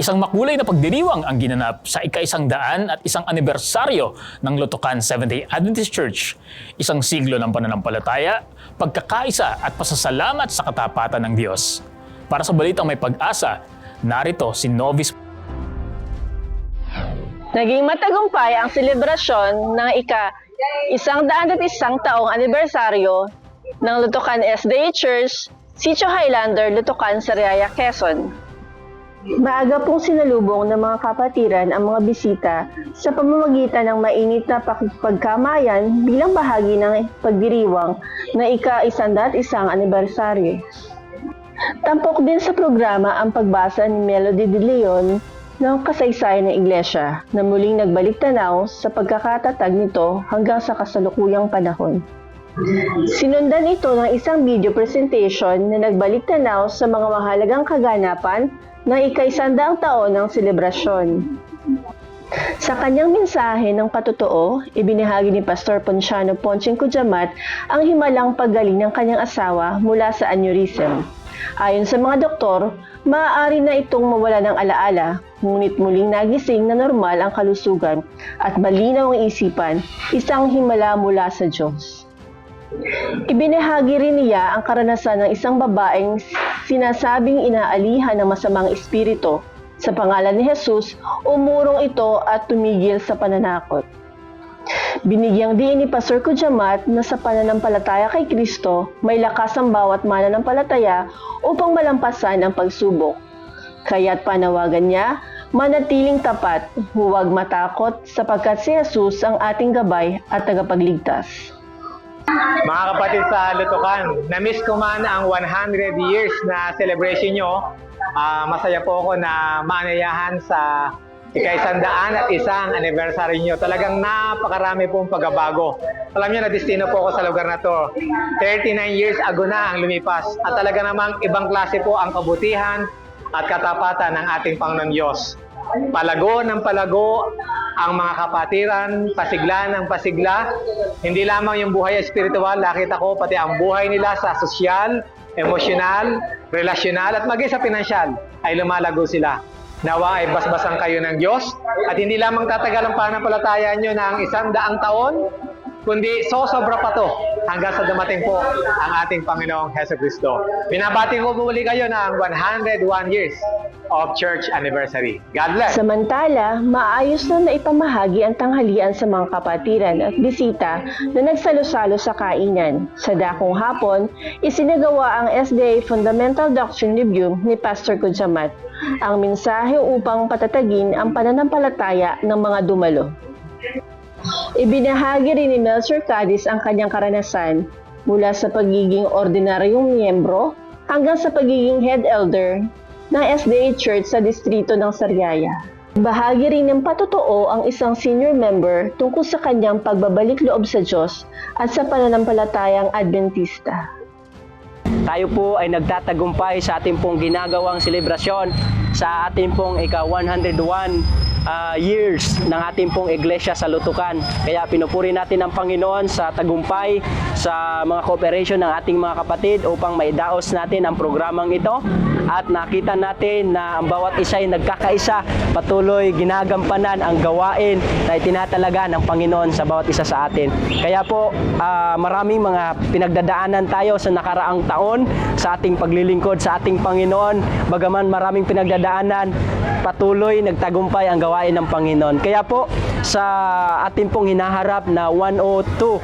Isang makulay na pagdiriwang ang ginanap sa ika-isang daan at isang anibersaryo ng Lutukan Seventh-day Adventist Church. Isang siglo ng pananampalataya, pagkakaisa at pasasalamat sa katapatan ng Diyos. Para sa balitang may pag-asa, narito si Novice Naging matagumpay ang selebrasyon ng ika isang daan at isang taong anibersaryo ng Lutukan SDA Church, Sitio Highlander, Lutukan, Sariaya, Quezon. Maaga pong sinalubong ng mga kapatiran ang mga bisita sa pamamagitan ng mainit na pakipagkamayan bilang bahagi ng pagdiriwang na ika-isandat isang anibersaryo. Tampok din sa programa ang pagbasa ni Melody de Leon ng kasaysayan ng Iglesia na muling nagbalik tanaw sa pagkakatatag nito hanggang sa kasalukuyang panahon. Sinundan ito ng isang video presentation na nagbalik tanaw sa mga mahalagang kaganapan ng ika-isandaang taon ng selebrasyon. Sa kanyang mensahe ng patotoo, ibinahagi ni Pastor Ponciano Ponching Kujamat ang himalang paggaling ng kanyang asawa mula sa aneurysm. Ayon sa mga doktor, maaari na itong mawala ng alaala, ngunit muling nagising na normal ang kalusugan at malinaw ang isipan, isang himala mula sa Diyos. Ibinahagi rin niya ang karanasan ng isang babaeng sinasabing inaalihan ng masamang espiritu. Sa pangalan ni Jesus, umurong ito at tumigil sa pananakot. Binigyang diin ni Pastor Kujamat na sa pananampalataya kay Kristo, may lakas ang bawat mananampalataya upang malampasan ang pagsubok. Kaya't panawagan niya, manatiling tapat, huwag matakot sapagkat si Jesus ang ating gabay at tagapagligtas. Mga kapatid sa Lutukan, na-miss ko man ang 100 years na celebration nyo. Ah, masaya po ako na maanayahan sa ika-isandaan at isang anniversary nyo. Talagang napakarami pong pagbabago. Alam nyo, na-destino po ako sa lugar na to. 39 years ago na ang lumipas. At talaga namang ibang klase po ang kabutihan at katapatan ng ating Panginoon Diyos. Palago ng palago ang mga kapatiran, pasigla ng pasigla. Hindi lamang yung buhay espiritual, nakita ko pati ang buhay nila sa sosyal, emosyonal, relasyonal at maging sa pinansyal ay lumalago sila. Nawa ay basbasan kayo ng Diyos at hindi lamang tatagal ang pananampalataya nyo ng isang daang taon, kundi sosobra pa to hanggang sa dumating po ang ating Panginoong Heso Kristo. Binabati ko po muli kayo ng 101 years of church anniversary. God bless! Samantala, maayos na naipamahagi ang tanghalian sa mga kapatiran at bisita na nagsalo-salo sa kainan. Sa dakong hapon, isinagawa ang SDA Fundamental Doctrine Review ni Pastor Kujamat, ang mensahe upang patatagin ang pananampalataya ng mga dumalo. Ibinahagi rin ni Melcher Cadiz ang kanyang karanasan mula sa pagiging ordinaryong miyembro hanggang sa pagiging head elder ng SDA Church sa distrito ng Sariaya. Bahagi rin ng patotoo ang isang senior member tungkol sa kanyang pagbabalik loob sa Diyos at sa pananampalatayang Adventista. Tayo po ay nagtatagumpay sa ating pong ginagawang selebrasyon sa ating pong ika-101 ah, years ng ating pong iglesia sa Lutukan. Kaya pinupuri natin ang Panginoon sa tagumpay sa mga cooperation ng ating mga kapatid upang maidaos natin ang programang ito at nakita natin na ang bawat isa ay nagkakaisa, patuloy ginagampanan ang gawain na itinatalaga ng Panginoon sa bawat isa sa atin. Kaya po, ah, maraming mga pinagdadaanan tayo sa nakaraang taon sa ating paglilingkod sa ating Panginoon. Bagaman maraming pinagdadaanan, patuloy nagtagumpay ang gawain ng Panginoon. Kaya po, sa ating pong hinaharap na 102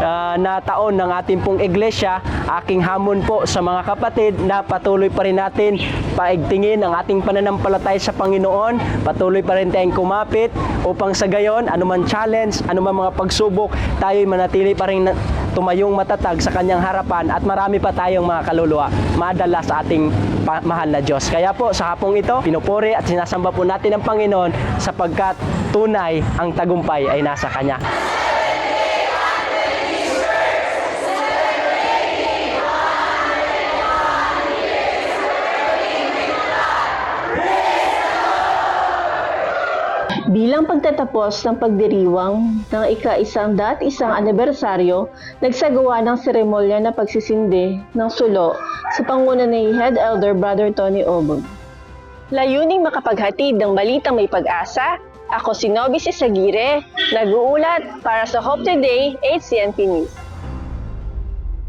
ah, na taon ng ating pong iglesia, aking hamon po sa mga kapatid na patuloy pa rin natin paigtingin ang ating pananampalataya sa Panginoon, patuloy pa rin tayong kumapit upang sa gayon, anuman challenge, anuman mga pagsubok, tayo'y manatili pa rin tumayong matatag sa kanyang harapan at marami pa tayong mga kaluluwa madala sa ating mahal na Diyos. Kaya po sa hapong ito, pinupuri at sinasamba po natin ang Panginoon sapagkat tunay ang tagumpay ay nasa Kanya. Bilang pagtatapos ng pagdiriwang ng ika-isang dat isang anibersaryo, nagsagawa ng seremolya na pagsisindi ng sulo sa panguna ni Head Elder Brother Tony Obon. layuning makapaghatid ng balitang may pag-asa, ako si Nobis Isagire, nag-uulat para sa Hope Today, HCNP News.